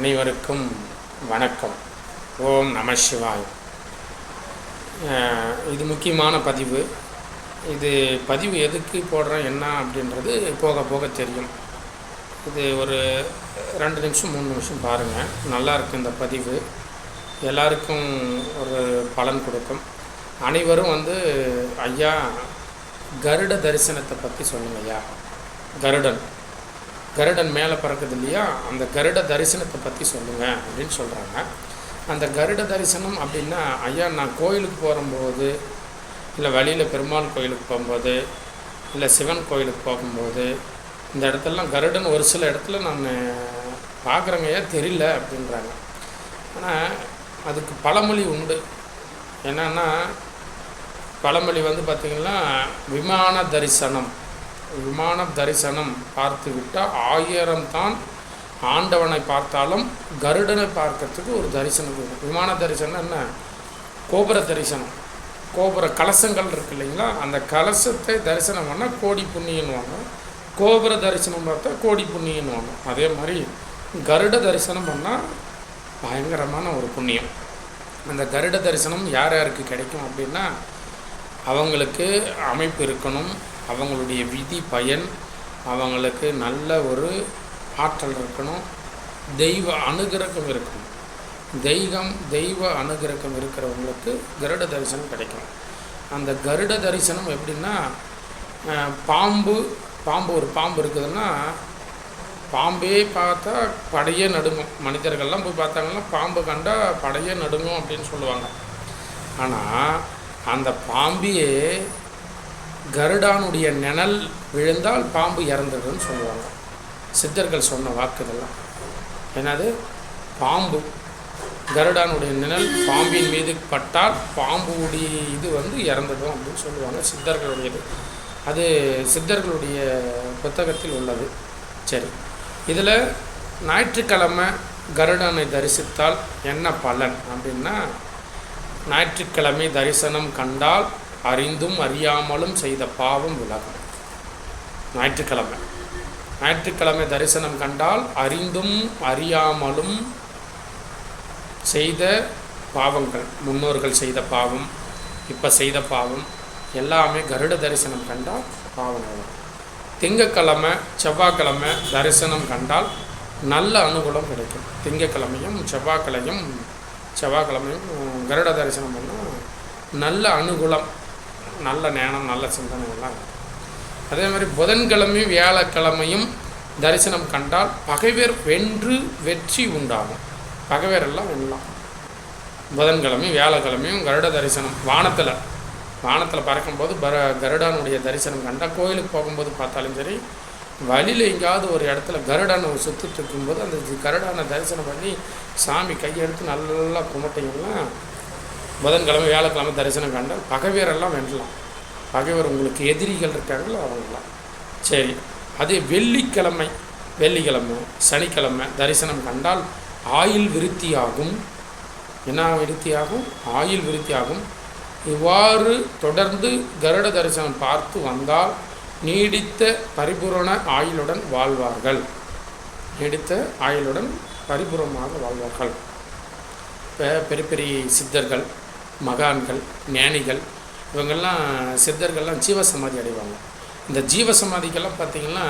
அனைவருக்கும் வணக்கம். ஓம் நம சிவாய். இது முக்கியமான பதிவு. இது பதிவு எதுக்கு போடுறேன் என்ன அப்படின்றது போக போக தெரியும். இது ஒரு ரெண்டு நிமிஷம் மூணு நிமிஷம் பாருங்கள் நல்லாயிருக்கு இந்த பதிவு. எல்லாருக்கும் ஒரு பலன் கொடுக்கும். அனைவரும் வந்து ஐயா கருட தரிசனத்தை பற்றி சொல்லுங்க ஐயா. கருடன். கருடன் மேலே பறக்குது இல்லையா? அந்த கருட தரிசனத்தை பற்றி சொல்லுங்கள் அப்படின்னு சொல்கிறாங்க அந்த கருட தரிசனம் அப்படின்னா ஐயா நான் கோயிலுக்கு போகும்போது இல்லை வழியில் பெருமாள் கோயிலுக்கு போகும்போது இல்லை சிவன் கோயிலுக்கு போகும்போது இந்த இடத்துலலாம் கருடன் ஒரு சில இடத்துல நான் பார்க்குறேங்க ஐயா தெரியல அப்படின்றாங்க. ஆனால் அதுக்கு பழமொழி உண்டு. என்னன்னா பழமொழி வந்து பார்த்திங்கன்னா விமான தரிசனம். விமான தரிசனம் பார்த்து விட்டால் ஆயிரம் தான் ஆண்டவனை பார்த்தாலும் கருடனை பார்க்கறதுக்கு ஒரு தரிசனம் கொடுக்கும் விமான தரிசனம் என்ன? கோபுர தரிசனம். கோபுர கலசங்கள் இருக்கு இல்லைங்களா? அந்த கலசத்தை தரிசனம் பண்ணால் கோடி புண்ணியன்னுவாங்க. கோபுர தரிசனம் பார்த்தா கோடி புண்ணியன்னுவாங்க. அதே மாதிரி கருட தரிசனம் பண்ணால் பயங்கரமான ஒரு புண்ணியம். அந்த கருட தரிசனம் யார் யாருக்கு கிடைக்கும் அப்படின்னா அவங்களுக்கு அமைப்பு இருக்கணும். அவங்களுடைய விதி பயன் அவங்களுக்கு நல்ல ஒரு ஆற்றல் இருக்கணும். தெய்வ அனுகிரகம் இருக்கணும். தெய்வம் தெய்வ அனுகிரகம் இருக்கிறவங்களுக்கு கருட தரிசனம் கிடைக்கும் அந்த கருட தரிசனம் எப்படின்னா பாம்பு பாம்பு ஒரு பாம்பு இருக்குதுன்னா பாம்பே பார்த்தா படையே நடுங்கும். மனிதர்கள்லாம் போய் பார்த்தாங்கன்னா பாம்பு கண்டா படையே நடுங்கும் அப்படின்னு சொல்லுவாங்க. ஆனால் அந்த பாம்பியே கருடானுடைய நிழல் விழுந்தால் பாம்பு இறந்துடுன்னு சொல்லுவாங்க. சித்தர்கள் சொன்ன வாக்கு இதெல்லாம். என்னது? பாம்பு. கருடானுடைய நிழல் பாம்பின் மீது பட்டால் பாம்புடைய இது வந்து இறந்துடும் அப்படின்னு சொல்லுவாங்க சித்தர்களுடையது. அது சித்தர்களுடைய புத்தகத்தில் உள்ளது. சரி. இதில் ஞாயிற்றுக்கிழமை கருடனை தரிசித்தால் என்ன பலன் அப்படின்னா ஞாயிற்றுக்கிழமை தரிசனம் கண்டால் அறிந்தும் அறியாமலும் செய்த பாவம் விலகும் ஞாயிற்றுக்கிழமை. ஞாயிற்றுக்கிழமை தரிசனம் கண்டால் அறிந்தும் அறியாமலும் செய்த பாவங்கள் முன்னோர்கள் செய்த பாவம் இப்போ செய்த பாவம் எல்லாமே கருட தரிசனம் கண்டால் பாவம் விலகும் திங்கக்கிழமை செவ்வாய்க்கிழமை தரிசனம் கண்டால் நல்ல அனுகூலம் கிடைக்கும். திங்கக்கிழமையும் செவ்வாய்க்கிழமையும் செவ்வாய்க்கிழமையும் கருட தரிசனம் பண்ணால் நல்ல அனுகூலம் நல்ல ஞானம் நல்ல சிந்தனை எல்லாம். அதே மாதிரி புதன்கிழமையும் வியாழக்கிழமையும் தரிசனம் கண்டால் பகைவர் வென்று வெற்றி உண்டாகும். பகைவர் எல்லாம் வெல்லலாம் புதன்கிழமையும் வியாழக்கிழமையும் கருட தரிசனம். வானத்தில் வானத்தில் பறக்கும்போது பர கருடானுடைய தரிசனம் கண்டால் கோயிலுக்கு போகும்போது பார்த்தாலும் சரி வழியில் எங்கேயாவது ஒரு இடத்துல கருடனை சுற்றிட்டு இருக்கும்போது அந்த கருடானை தரிசனம் பண்ணி சாமி கையெடுத்து நல்லா கும்பிட்டீங்கன்னா புதன்கிழமை வியாழக்கிழமை தரிசனம் கண்டால் பகைவரெல்லாம் வென்றலாம். பகைவர் உங்களுக்கு எதிரிகள் இருக்காங்களோ அவங்களாம் சரி அதே வெள்ளிக்கிழமை வெள்ளிக்கிழமை சனிக்கிழமை தரிசனம் கண்டால் ஆயுள் விருத்தியாகும். என்ன விருத்தியாகும்? ஆயுள் விருத்தியாகும். இவ்வாறு தொடர்ந்து கருட தரிசனம் பார்த்து வந்தால் நீடித்த பரிபூரண ஆயுளுடன் வாழ்வார்கள். நீடித்த ஆயுளுடன் பரிபூரணமாக வாழ்வார்கள். பெரிய பெரிய சித்தர்கள் மகான்கள் ஞானிகள் இவங்கெல்லாம் சித்தர்கள்லாம் ஜீவசமாதி அடைவாங்க. இந்த ஜீவசமாதிக்கெல்லாம் பார்த்திங்கன்னா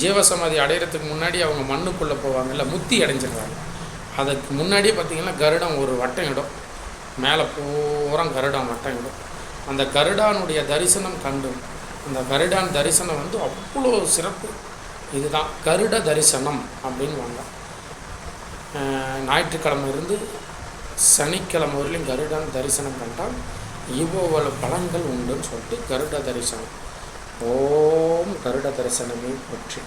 ஜீவசமாதி அடையிறதுக்கு முன்னாடி அவங்க மண்ணுக்குள்ளே போவாங்கல்ல முத்தி அடைஞ்சிடுறாங்க அதுக்கு முன்னாடியே பார்த்திங்கன்னா கருடம் ஒரு வட்டம் இடம் மேலே பூரா கருடான் வட்டம் இடம் அந்த கருடானுடைய தரிசனம் கண்டு அந்த கருடான் தரிசனம் வந்து அவ்வளோ சிறப்பு. இதுதான் கருட தரிசனம் அப்படின்வாங்க ஞாயிற்றுக்கிழமை இருந்து சனிக்கிழமை வரலையும் கருடன் தரிசனம் பண்ணிட்டான். இவ்வளவு பலன்கள் உண்டுன்னு சொல்லிட்டு கருட தரிசனம். ஓம் கருட தரிசனமே பற்றி.